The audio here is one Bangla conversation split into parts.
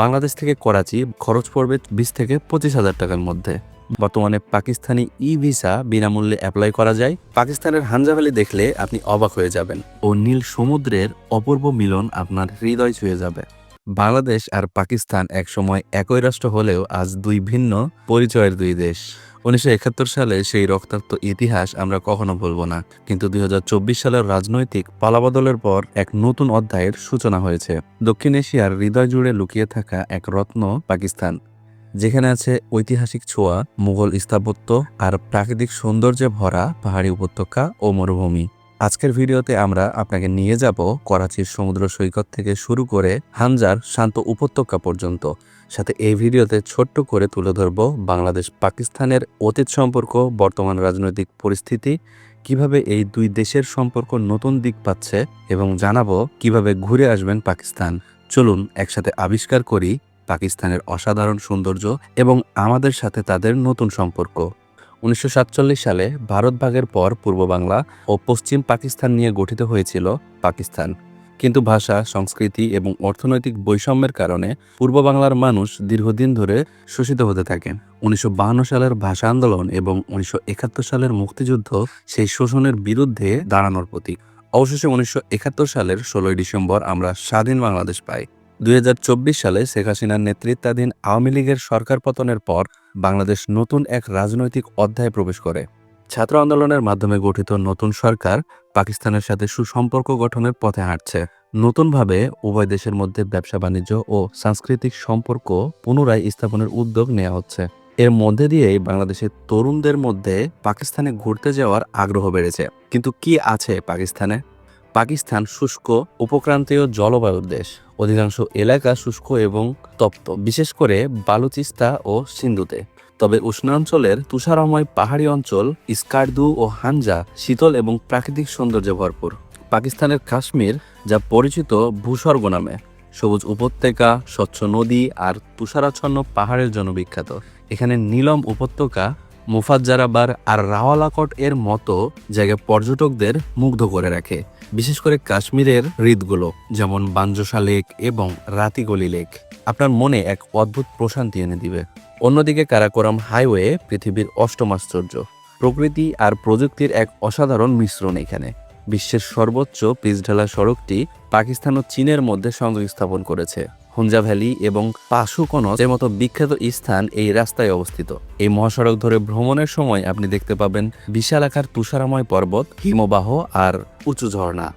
বাংলাদেশ থেকে করাচি খরচ পড়বে বিশ থেকে পঁচিশ হাজার টাকার মধ্যে। বর্তমানে পাকিস্তানি ই ভিসা বিনামূল্যে অ্যাপ্লাই করা যায়। পাকিস্তানের হাঞ্জা ভ্যালি দেখলে আপনি অবাক হয়ে যাবেন ও নীল সমুদ্রের অপূর্ব মিলন আপনার হৃদয় ছুঁয়ে যাবে। বাংলাদেশ আর পাকিস্তান একসময় একই রাষ্ট্র হলেও আজ দুই ভিন্ন পরিচয়ের দুই দেশ। উনিশশো একাত্তর সালে সেই রক্তাক্ত ইতিহাস আমরা কখনো ভুলবো না। কিন্তু দু হাজার চব্বিশ সালের রাজনৈতিক পালাবদলের পর এক নতুন অধ্যায়ের সূচনা হয়েছে। দক্ষিণ এশিয়ার হৃদয় জুড়ে লুকিয়ে থাকা এক রত্ন পাকিস্তান, যেখানে আছে ঐতিহাসিক ছোঁয়া, মুঘল স্থাপত্য আর প্রাকৃতিক সৌন্দর্যে ভরা পাহাড়ি উপত্যকা ও মরুভূমি। আজকের ভিডিওতে আমরা আপনাকে নিয়ে যাব করাচির সমুদ্র সৈকত থেকে শুরু করে হানজার শান্ত উপত্যকা পর্যন্ত। সাথে এই ভিডিওতে ছোট্ট করে তুলে ধরব বাংলাদেশ পাকিস্তানের অতীত সম্পর্ক, বর্তমান রাজনৈতিক পরিস্থিতি, কীভাবে এই দুই দেশের সম্পর্ক নতুন দিক পাচ্ছে এবং জানাব কীভাবে ঘুরে আসবেন পাকিস্তান। চলুন একসাথে আবিষ্কার করি পাকিস্তানের অসাধারণ সৌন্দর্য এবং আমাদের সাথে তাদের নতুন সম্পর্ক। উনিশশো সাতচল্লিশ সালে ভারত ভাগের পর পূর্ব বাংলা ও পশ্চিম পাকিস্তান নিয়ে গঠিত হয়েছিল পাকিস্তান। কিন্তু ভাষা, সংস্কৃতি এবং অর্থনৈতিক বৈষম্যের কারণে পূর্ব বাংলার মানুষ দীর্ঘদিন ধরে শোষিত হতে থাকেন। উনিশশো সালের ভাষা আন্দোলন এবং উনিশশো একাত্তর সালের মুক্তিযুদ্ধ সেই শোষণের বিরুদ্ধে দাঁড়ানোর প্রতীক। অবশেষে উনিশশো একাত্তর সালের ষোলোই ডিসেম্বর আমরা স্বাধীন বাংলাদেশ পাই। দুই হাজার চব্বিশ সালে শেখ হাসিনার নেতৃত্বাধীন আওয়ামী লীগের সরকার পতনের পর বাংলাদেশ নতুন এক রাজনৈতিক অধ্যায়ে প্রবেশ করে। ছাত্র আন্দোলনের মাধ্যমে গঠিত নতুন সরকার পাকিস্তানের সাথে সুসম্পর্ক গঠনের পথে হাঁটছে। নতুনভাবে উভয় দেশের মধ্যে ব্যবসা বাণিজ্য ও সাংস্কৃতিক সম্পর্ক পুনরায় স্থাপনের উদ্যোগ নেওয়া হচ্ছে। এর মধ্যে দিয়েই বাংলাদেশের তরুণদের মধ্যে পাকিস্তানে ঘুরতে যাওয়ার আগ্রহ বেড়েছে। কিন্তু কি আছে পাকিস্তানে? পাকিস্তান শুষ্ক, উপক্রান্তীয় জলবায়ুর দেশ। অধিকাংশ এলাকা শুষ্ক এবং তপ্ত, বিশেষ করে বালুচিস্তা ও সিন্ধুতে। তবে উষ্ণাঞ্চলের তুষারময় পাহাড়ি অঞ্চল, ইস্কার্দু ও হানজা শীতল এবং প্রাকৃতিক সৌন্দর্যে ভরপুর। পাকিস্তানের কাশ্মীর, যা পরিচিত ভূস্বর্গ নামে। সবুজ উপত্যকা, স্বচ্ছ নদী আর তুষারাচ্ছন্ন পাহাড়ের জন্য বিখ্যাত। এখানে নীলম উপত্যকা মুফাজ্জারাবার আর রাওয়ালাকট এর মতো জায়গায় পর্যটকদের মুগ্ধ করে রাখে। বিশেষ করে কাশ্মীরের হৃদগুলো, যেমন বাঞ্জসা লেক এবং রাতিগলি লেক। আপনার মনে এক অদ্ভুত প্রশান্তি এনে দিবে। অন্যদিকে কারাকোরাম হাইওয়ে পৃথিবীর অষ্টম আশ্চর্য। প্রকৃতি আর প্রযুক্তির এক অসাধারণ মিশ্রণ এখানে। বিশ্বের সর্বোচ্চ পিচঢালা সড়কটি পাকিস্তান ও চীনের মধ্যে সংযোগ স্থাপন করেছে। হুঞ্জা ভ্যালি এবং পাশুকনজ এর মতো বিখ্যাত স্থান এই রাস্তায় অবস্থিত। এই মহাসড়ক ধরে ভ্রমণের সময় আপনি দেখতে পাবেন বিশাল আকার তুষারাময় পর্বত, হিমবাহ আর উঁচু ঝর্ণা।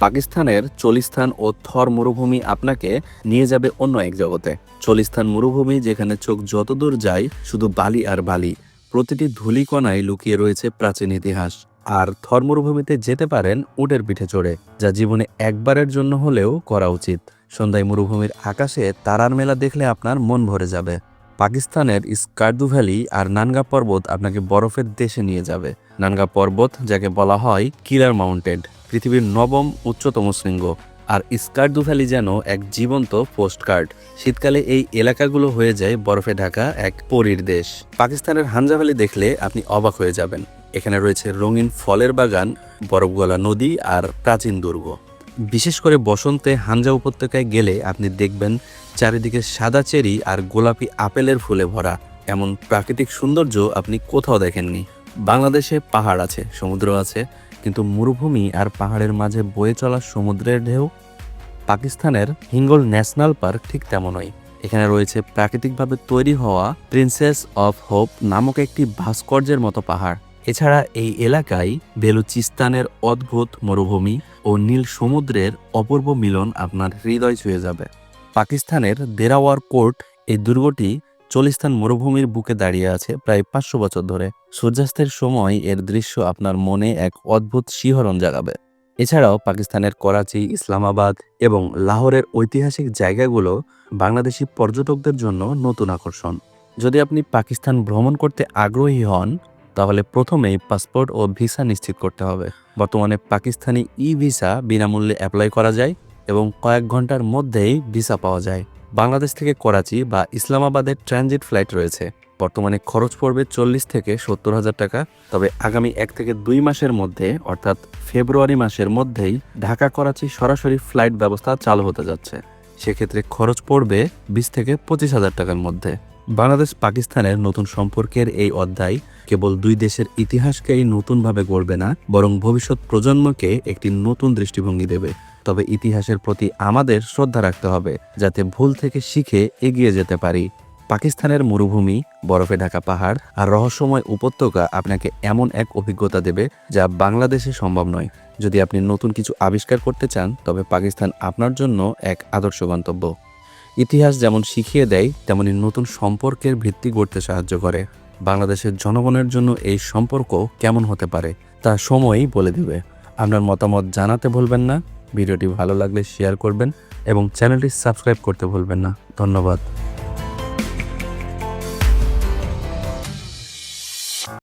পাকিস্তানের চলিস্থান ও থর মরুভূমি আপনাকে নিয়ে যাবে অন্য এক জগতে। চলিস্থান মরুভূমি যেখানে চোখ যতদূর যায় শুধু বালি আর বালি। প্রতিটি ধূলিকণায় লুকিয়ে রয়েছে প্রাচীন ইতিহাস। আর থর মরুভূমিতে যেতে পারেন উটের পিঠে চড়ে, যা জীবনে একবারের জন্য হলেও করা উচিত। সন্ধ্যায় মরুভূমির আকাশে তারার মেলা দেখলে আপনার মন ভরে যাবে। পাকিস্তানের স্কার্দু ভ্যালি আর নানগা পর্বত আপনাকে বরফের দেশে নিয়ে যাবে। নানগা পর্বত, যাকে বলা হয় কিলার মাউন্টেড, পৃথিবীর নবম উচ্চতম শৃঙ্গ। আর স্কার্দু ভ্যালি যেন এক জীবন্ত পোস্টকার্ড। শীতকালে এই এলাকাগুলো হয়ে যায় বরফে ঢাকা এক পরীর দেশ। পাকিস্তানের হাঞ্জা ভ্যালি দেখলে আপনি অবাক হয়ে যাবেন। এখানে রয়েছে রঙিন ফলের বাগান, বরফগলা নদী আর প্রাচীন দুর্গ। বিশেষ করে বসন্তে হানজা উপত্যকায় গেলে আপনি দেখবেন চারিদিকে সাদা চেরি আর গোলাপি আপেলের ফুলে ভরা। এমন প্রাকৃতিক সৌন্দর্য আপনি কোথাও দেখেননি। বাংলাদেশে পাহাড় আছে, সমুদ্র আছে, কিন্তু মরুভূমি আর পাহাড়ের মাঝে বয়ে চলা সমুদ্রের ঢেউ পাকিস্তানের হিঙ্গল ন্যাশনাল পার্ক ঠিক তেমনই। এখানে রয়েছে প্রাকৃতিকভাবে তৈরি হওয়া প্রিন্সেস অফ হোপ নামক একটি ভাস্কর্যের মতো পাহাড়। এছাড়া এই এলাকায় বেলুচিস্তানের অদ্ভুত মরুভূমি ও নীল সমুদ্রের অপূর্ব মিলন আপনার হৃদয় ছুঁয়ে যাবে। পাকিস্তানের দেরাওয়ার কোর্ট এই দুর্গটি চলিস্তান মরুভূমির বুকে দাঁড়িয়ে আছে প্রায় পাঁচশো বছর ধরে। সূর্যাস্তের সময় এর দৃশ্য আপনার মনে এক অদ্ভুত শিহরণ জাগাবে। এছাড়াও পাকিস্তানের করাচি, ইসলামাবাদ এবং লাহোরের ঐতিহাসিক জায়গাগুলো বাংলাদেশি পর্যটকদের জন্য নতুন আকর্ষণ। যদি আপনি পাকিস্তান ভ্রমণ করতে আগ্রহী হন তাহলে প্রথমেই পাসপোর্ট ও ভিসা নিশ্চিত করতে হবে। বর্তমানে পাকিস্তানি ই ভিসা বিনামূল্যে অ্যাপ্লাই করা যায় এবং কয়েক ঘণ্টার মধ্যেই ভিসা পাওয়া যায়। বাংলাদেশ থেকে করাচি বা ইসলামাবাদের ট্রানজিট ফ্লাইট রয়েছে। বর্তমানে খরচ পড়বে চল্লিশ থেকে সত্তর হাজার টাকা। তবে আগামী এক থেকে দুই মাসের মধ্যে, অর্থাৎ ফেব্রুয়ারি মাসের মধ্যেই ঢাকা করাচি সরাসরি ফ্লাইট ব্যবস্থা চালু হতে যাচ্ছে। সেক্ষেত্রে খরচ পড়বে বিশ থেকে পঁচিশ হাজার টাকার মধ্যে। বাংলাদেশ পাকিস্তানের নতুন সম্পর্কের এই অধ্যায় কেবল দুই দেশের ইতিহাসকেই নতুনভাবে গড়বে না, বরং ভবিষ্যৎ প্রজন্মকে একটি নতুন দৃষ্টিভঙ্গি দেবে। তবে ইতিহাসের প্রতি আমাদের শ্রদ্ধা রাখতে হবে, যাতে ভুল থেকে শিখে এগিয়ে যেতে পারি। পাকিস্তানের মরুভূমি, বরফে ঢাকা পাহাড় আর রহস্যময় উপত্যকা আপনাকে এমন এক অভিজ্ঞতা দেবে যা বাংলাদেশে সম্ভব নয়। যদি আপনি নতুন কিছু আবিষ্কার করতে চান, তবে পাকিস্তান আপনার জন্য এক আদর্শ গন্তব্য। ইতিহাস যেমন শিখিয়ে দেয়, তেমনি নতুন সম্পর্কের ভিত্তি গড়তে সাহায্য করে। বাংলাদেশের জনগণের জন্য এই সম্পর্ক কেমন হতে পারে, তা সময়ই বলে দিবে। আপনার মতামত জানাতে ভুলবেন না, ভিডিওটি ভালো লাগলে শেয়ার করবেন এবং চ্যানেলটি সাবস্ক্রাইব করতে ভুলবেন না। ধন্যবাদ।